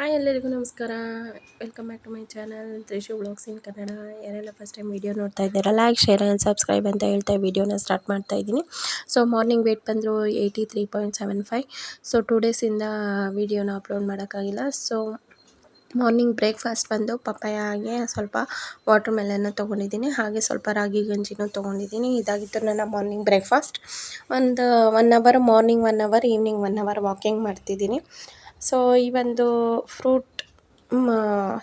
Hi ಎಲ್ಲರಿಗೂ ನಮಸ್ಕಾರ. Welcome back to my channel Trishu vlogs in Kannada ಯಾರೆಲ್ಲ first time video ನೋಡ್ತಾ ಇದ್ದೀರಾ ಲೈಕ್ ಶೇರ್ ಆ್ಯಂಡ್ ಸಬ್ಸ್ಕ್ರೈಬ್ ಅಂತ ಹೇಳ್ತಾ ವೀಡಿಯೋನ ಸ್ಟಾರ್ಟ್ ಮಾಡ್ತಾ ಇದ್ದೀನಿ. ಸೊ ಮಾರ್ನಿಂಗ್ ವೇಟ್ ಬಂದರು eighty three point seven five so two ಡೇಸಿಂದ ವೀಡಿಯೋನ ಅಪ್ಲೋಡ್ ಮಾಡೋಕ್ಕಾಗಿಲ್ಲ. ಸೊ ಮಾರ್ನಿಂಗ್ ಬ್ರೇಕ್ಫಾಸ್ಟ್ ಬಂದು ಪಪ್ಪಾಯಾಗೆ ಸ್ವಲ್ಪ ವಾಟರ್ ಮೆಲನ್ನು ತೊಗೊಂಡಿದ್ದೀನಿ. ಹಾಗೆ ಸ್ವಲ್ಪ ರಾಗಿ ಗಂಜಿನೂ ತೊಗೊಂಡಿದ್ದೀನಿ. ಇದಾಗಿತ್ತು ನನ್ನ ಮಾರ್ನಿಂಗ್ ಬ್ರೇಕ್ಫಾಸ್ಟ್ ಒಂದು one hour morning one hour evening one hour walking ಮಾಡ್ತಿದ್ದೀನಿ. ಸೊ ಈ ಒಂದು ಫ್ರೂಟ್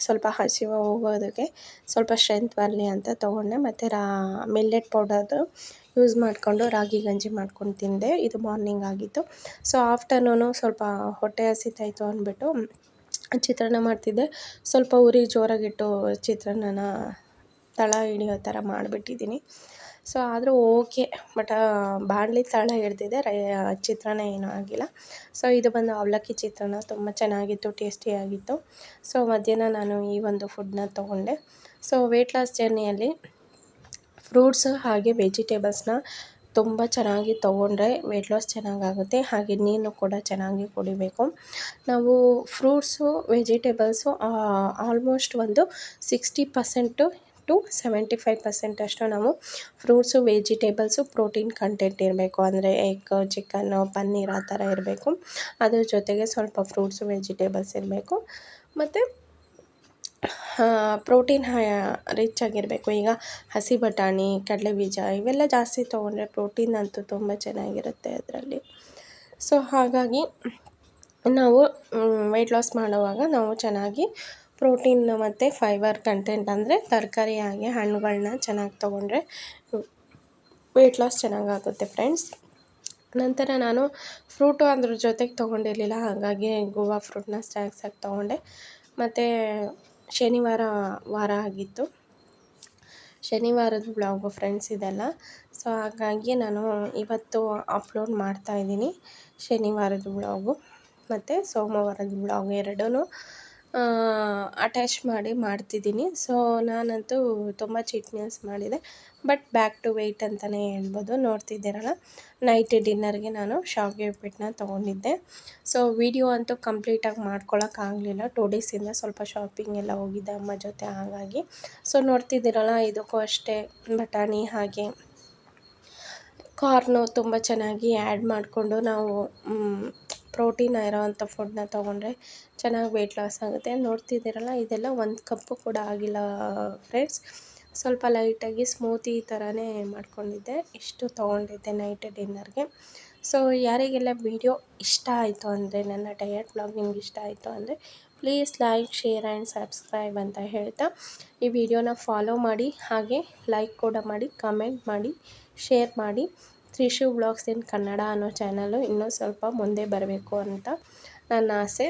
ಸ್ವಲ್ಪ ಹಸಿವು ಹೋಗೋದಕ್ಕೆ ಸ್ವಲ್ಪ ಸ್ಟ್ರೆಂತ್ ಬರಲಿ ಅಂತ ತೊಗೊಂಡೆ. ಮತ್ತು ರಾ ಮಿಲ್ಲೆಟ್ ಪೌಡರ್ದು ಯೂಸ್ ಮಾಡಿಕೊಂಡು ರಾಗಿ ಗಂಜಿ ಮಾಡ್ಕೊಂಡು ತಿಂದೆ. ಇದು ಮಾರ್ನಿಂಗ್ ಆಗಿತ್ತು. ಸೊ ಆಫ್ಟರ್ನೂನು ಸ್ವಲ್ಪ ಹೊಟ್ಟೆ ಹಸಿತಾಯಿತು ಅಂದ್ಬಿಟ್ಟು ಚಿತ್ರಾನ್ನ ಮಾಡ್ತಿದ್ದೆ. ಸ್ವಲ್ಪ ಉರಿ ಜೋರಾಗಿಟ್ಟು ಚಿತ್ರಾನ್ನನ ತಳ ಹಿಡಿಯೋ ಥರ ಮಾಡಿಬಿಟ್ಟಿದ್ದೀನಿ. ಸೊ ಆದರೂ ಓಕೆ ಬಟ್ ಬಾಣಲಿ ತಳ ಹಿಡ್ದಿದೆ ರೈ ಚಿತ್ರಾನ್ನ ಏನೂ ಆಗಿಲ್ಲ. ಸೊ ಇದು ಬಂದು ಅವಲಕ್ಕಿ ಚಿತ್ರಾನ್ನ. ತುಂಬ ಚೆನ್ನಾಗಿತ್ತು ಟೇಸ್ಟಿಯಾಗಿತ್ತು ಸೊ ಮಧ್ಯಾಹ್ನ ನಾನು ಈ ಒಂದು ಫುಡ್ನ ತೊಗೊಂಡೆ. ಸೊ ವೆಯ್ಟ್ ಲಾಸ್ ಜರ್ನಿಯಲ್ಲಿ ಫ್ರೂಟ್ಸ್ ಹಾಗೆ ವೆಜಿಟೇಬಲ್ಸ್ನ ತುಂಬ ಚೆನ್ನಾಗಿ ತೊಗೊಂಡ್ರೆ ವೆಯ್ಟ್ ಲಾಸ್ ಚೆನ್ನಾಗಾಗುತ್ತೆ. ಹಾಗೆ ನೀರು ಕೂಡ ಚೆನ್ನಾಗಿ ಕುಡಿಬೇಕು. ನಾವು ಫ್ರೂಟ್ಸು ವೆಜಿಟೇಬಲ್ಸು ಆಲ್ಮೋಸ್ಟ್ ಒಂದು sixty percent to seventy five percent ಅಷ್ಟು ನಾವು ಫ್ರೂಟ್ಸು, ವೆಜಿಟೇಬಲ್ಸು, ಪ್ರೋಟೀನ್ ಕಂಟೆಂಟ್ ಇರಬೇಕು. ಅಂದರೆ ಎಗ್ ಚಿಕನ್ನು ಪನ್ನೀರ್ ಆ ಥರ ಇರಬೇಕು. ಅದ್ರ ಜೊತೆಗೆ ಸ್ವಲ್ಪ ಫ್ರೂಟ್ಸು, ವೆಜಿಟೇಬಲ್ಸ್ ಇರಬೇಕು. ಮತ್ತು ಪ್ರೋಟೀನ್ ರಿಚ್ ಆಗಿರಬೇಕು. ಈಗ ಹಸಿ ಬಟಾಣಿ ಕಡಲೆ ಬೀಜ ಇವೆಲ್ಲ ಜಾಸ್ತಿ ತೊಗೊಂಡ್ರೆ ಪ್ರೋಟೀನ್ ಅಂತೂ ತುಂಬ ಚೆನ್ನಾಗಿರುತ್ತೆ ಅದರಲ್ಲಿ. ಸೊ, ಹಾಗಾಗಿ ನಾವು ವೆಯ್ಟ್ ಲಾಸ್ ಮಾಡುವಾಗ ನಾವು ಚೆನ್ನಾಗಿ ಪ್ರೋಟೀನ್ ಮತ್ತು ಫೈಬರ್ ಕಂಟೆಂಟ್ ಅಂದರೆ ತರಕಾರಿ ಹಾಗೆ ಹಣ್ಣುಗಳನ್ನ ಚೆನ್ನಾಗಿ ತೊಗೊಂಡ್ರೆ ವೆಯ್ಟ್ ಲಾಸ್ ಚೆನ್ನಾಗಾಗುತ್ತೆ ಫ್ರೆಂಡ್ಸ್ ನಂತರ ನಾನು ಫ್ರೂಟು ಅದ್ರ ಜೊತೆಗೆ ತೊಗೊಂಡಿರಲಿಲ್ಲ, ಹಾಗಾಗಿ ಗೋವಾ ಫ್ರೂಟ್ನ ಸ್ನ್ಯಾಕ್ಸಾಗಿ ತೊಗೊಂಡೆ. ಮತ್ತು ಶನಿವಾರ ವಾರ ಆಗಿತ್ತು. ಶನಿವಾರದ ಬ್ಲಾಗು ಫ್ರೆಂಡ್ಸ್ ಇದೆಲ್ಲ. ಸೊ ಹಾಗಾಗಿ ನಾನು ಇವತ್ತು ಅಪ್ಲೋಡ್ ಮಾಡ್ತಾಯಿದ್ದೀನಿ ಶನಿವಾರದ ಬ್ಲಾಗು ಮತ್ತು ಸೋಮವಾರದ ಬ್ಲಾಗ್ ಎರಡೂ ಅಟ್ಯಾಚ್ ಮಾಡಿ ಮಾಡ್ತಿದ್ದೀನಿ. ಸೊ ನಾನಂತೂ ತುಂಬ ಚೀಟ್ ಮೀಲ್ಸ್ ಮಾಡಿದೆ. ಬಟ್ ಬ್ಯಾಕ್ ಟು ವೆಯ್ಟ್ ಅಂತಲೇ ಹೇಳ್ಬೋದು. ನೋಡ್ತಿದ್ದೀರಲ್ಲ ನೈಟ್ ಡಿನ್ನರ್ಗೆ ನಾನು ಶಾವಿಗೆ ಉಪ್ಪಿಟ್ಟನ್ನ ತೊಗೊಂಡಿದ್ದೆ. ಸೊ ವಿಡಿಯೋ ಅಂತೂ ಕಂಪ್ಲೀಟಾಗಿ ಮಾಡ್ಕೊಳ್ಳೋಕ್ಕಾಗಲಿಲ್ಲ ಟೂ ಡೇಸಿಂದ ಸ್ವಲ್ಪ ಶಾಪಿಂಗ್ ಎಲ್ಲ ಹೋಗಿದ್ದೆ ಅಮ್ಮ ಜೊತೆ ಹಾಗಾಗಿ. ಸೊ ನೋಡ್ತಿದ್ದೀರಲ್ಲ, ಇದಕ್ಕೂ ಅಷ್ಟೇ ಬಟಾಣಿ ಹಾಗೆ. ಕಾರ್ನು ತುಂಬ ಚೆನ್ನಾಗಿ ಆ್ಯಡ್ ಮಾಡಿಕೊಂಡು ನಾವು ಪ್ರೋಟೀನ್ ಇರೋವಂಥ ಫುಡ್ನ ತೊಗೊಂಡ್ರೆ ಚೆನ್ನಾಗಿ ವೆಯ್ಟ್ ಲಾಸ್ ಆಗುತ್ತೆ. ನೋಡ್ತಿದ್ದೀರಲ್ಲ, ಇದೆಲ್ಲ ಒಂದು ಕಪ್ಪು ಕೂಡ ಆಗಿಲ್ಲ ಫ್ರೆಂಡ್ಸ್ ಸ್ವಲ್ಪ ಲೈಟಾಗಿ ಸ್ಮೂತಿ ಥರನೇ ಮಾಡ್ಕೊಂಡಿದ್ದೆ. ಇಷ್ಟು ತೊಗೊಂಡಿದ್ದೆ ನೈಟ್ ಡಿನ್ನರ್ಗೆ ಸೊ ಯಾರಿಗೆಲ್ಲ ವೀಡಿಯೋ ಇಷ್ಟ ಆಯಿತು ಅಂದರೆ, ನನ್ನ ಡಯಟ್ ಬ್ಲಾಗ್ ನಿಮ್ಗೆ ಇಷ್ಟ ಆಯಿತು ಅಂದರೆ please like share and subscribe ಅಂತ ಹೇಳ್ತಾ, ಈ ವಿಡಿಯೋನ ಫಾಲೋ ಮಾಡಿ, ಹಾಗೆ ಲೈಕ್ ಕೂಡ ಮಾಡಿ ಕಮೆಂಟ್ ಮಾಡಿ ಶೇರ್ ಮಾಡಿ. ತ್ರಿಶು ಬ್ಲಾಗ್ಸ್ ಇನ್ ಕನ್ನಡ ಅನ್ನೋ ಚಾನಲು ಇನ್ನೂ ಸ್ವಲ್ಪ ಮುಂದೆ ಬರಬೇಕು ಅಂತ ನನ್ನ ಆಸೆ.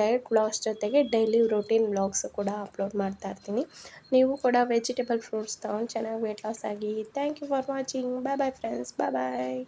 ಡಯಟ್ ಬ್ಲಾಗ್ಸ್ ಜೊತೆಗೆ ಡೈಲಿ ರುಟೀನ್ ಬ್ಲಾಗ್ಸ್ ಕೂಡ ಅಪ್ಲೋಡ್ ಮಾಡ್ತಾ ಇರ್ತೀನಿ. ನೀವು ಕೂಡ ವೆಜಿಟೇಬಲ್ ಫ್ರೂಟ್ಸ್ ತೊಗೊಂಡು ಚೆನ್ನಾಗಿ ವೆಯ್ಟ್ ಲಾಸ್ ಆಗಿ thank you for watching bye bye friends bye bye